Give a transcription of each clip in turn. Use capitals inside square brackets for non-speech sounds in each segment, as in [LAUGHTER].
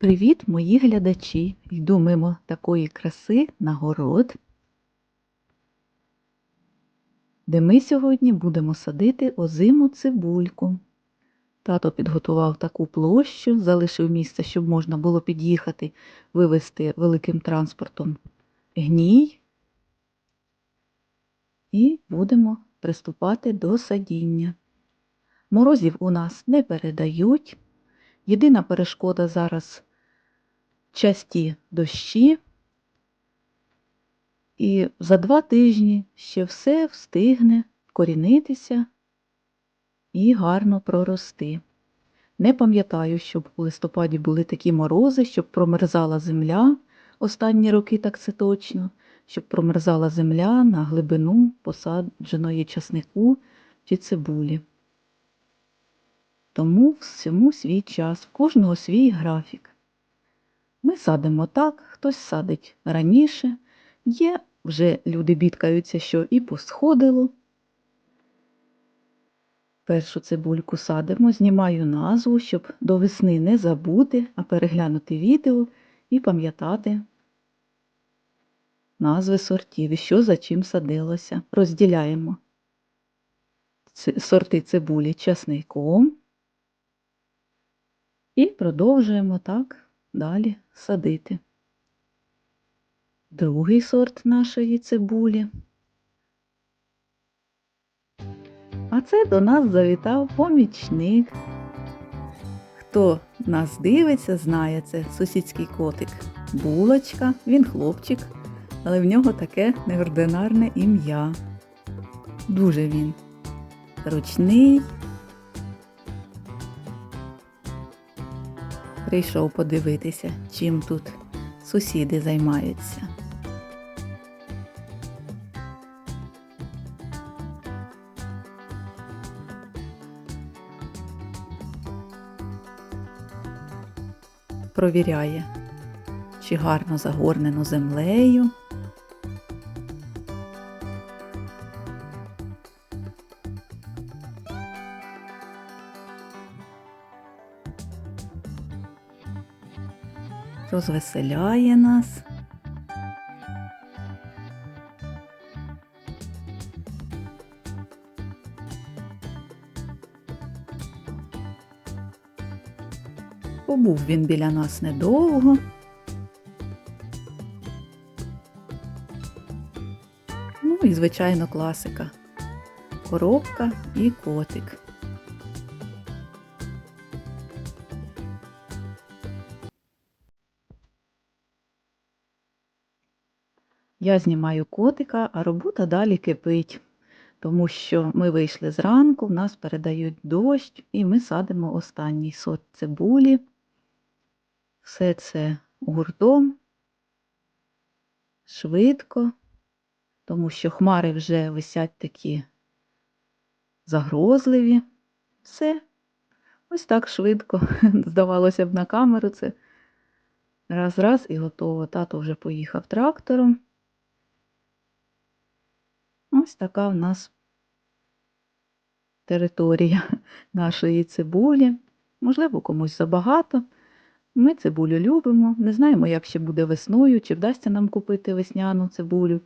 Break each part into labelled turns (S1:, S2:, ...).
S1: Привіт, мої глядачі! Йду мимо такої краси на город, де ми сьогодні будемо садити озиму цибульку. Тато підготував таку площу, залишив місце, щоб можна було під'їхати, вивезти великим транспортом гній. І будемо приступати до садіння. Морозів у нас не передають. Єдина перешкода зараз часті дощі. І за два тижні ще все встигне вкорінитися і гарно прорости. Не пам'ятаю, щоб у листопаді були такі морози, щоб промерзала земля останні роки, так це точно, щоб промерзала земля на глибину посадженої часнику чи цибулі. Тому всьому свій час, в кожного свій графік. Ми садимо так, хтось садить раніше. Є вже люди бідкаються, що і посходило. Першу цибульку садимо, знімаю назву, щоб до весни не забути, а переглянути відео і пам'ятати назви сортів і що за чим садилося. Розділяємо сорти цибулі часником і продовжуємо так далі садити. Другий сорт нашої цибулі. А це до нас завітав помічник. Хто нас дивиться, знає це сусідський котик. Булочка, він хлопчик, але в нього таке неординарне ім'я. Дуже він ручний. Прийшов подивитися, чим тут сусіди займаються. Провіряє, чи гарно загорнено землею. Розвеселяє нас. Побув він біля нас недовго. Ну і, звичайно, класика. Коробка і котик. Я знімаю котика, а робота далі кипить, тому що ми вийшли зранку, в нас передають дощ, і ми садимо останній сорт цибулі. Все це гуртом, швидко, тому що хмари вже висять такі загрозливі. Все, ось так швидко. [LAUGHS] Здавалося б, на камеру це раз-раз і готово. Тато вже поїхав трактором. Ось така в нас територія [LAUGHS] нашої цибулі. Можливо, комусь забагато. Ми цибулю любимо, не знаємо, як ще буде весною, чи вдасться нам купити весняну цибулю.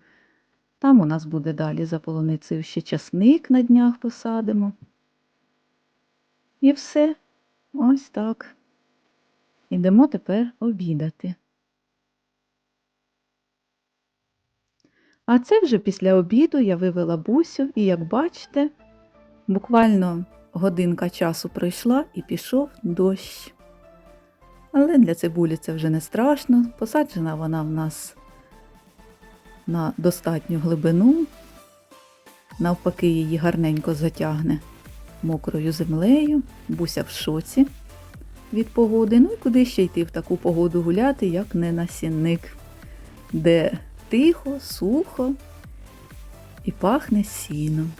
S1: Там у нас буде далі за полуницею ще часник на днях посадимо. І все. Ось так. Ідемо тепер обідати. А це вже після обіду я вивела бусю, і, як бачите, буквально годинка часу пройшла і пішов дощ. Але для цибулі це вже не страшно. Посаджена вона в нас на достатню глибину, навпаки, її гарненько затягне мокрою землею, буся в шоці від погоди. Ну і куди ще йти в таку погоду гуляти, як не на сінник, де тихо, сухо і пахне сіном.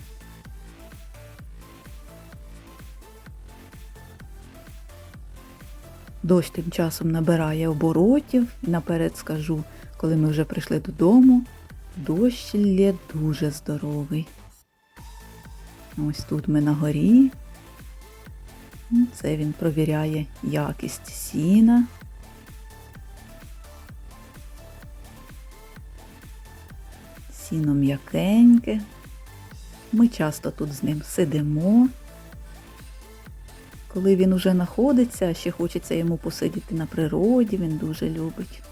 S1: Дощ тим часом набирає оборотів, наперед скажу, коли ми вже прийшли додому, дощ лє дуже здоровий. Ось тут ми на горі. Це він провіряє якість сіна. Сіно м'якеньке. Ми часто тут з ним сидимо. Коли він уже знаходиться, ще хочеться йому посидіти на природі, він дуже любить.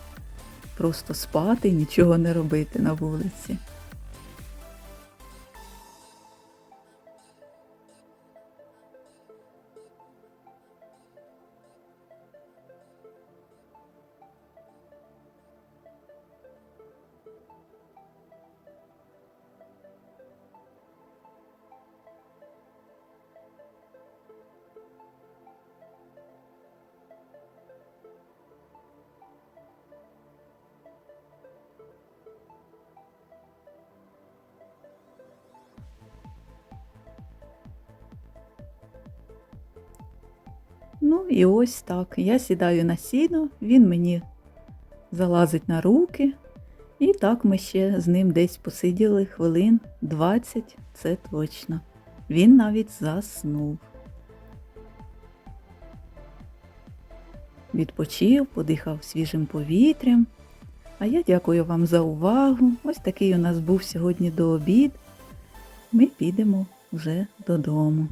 S1: Просто спати і нічого не робити на вулиці. Ну і ось так. Я сідаю на сіно, він мені залазить на руки. І так ми ще з ним десь посиділи хвилин 20, це точно. Він навіть заснув. Відпочив, подихав свіжим повітрям. А я дякую вам за увагу. Ось такий у нас був сьогодні до обід. Ми підемо вже додому.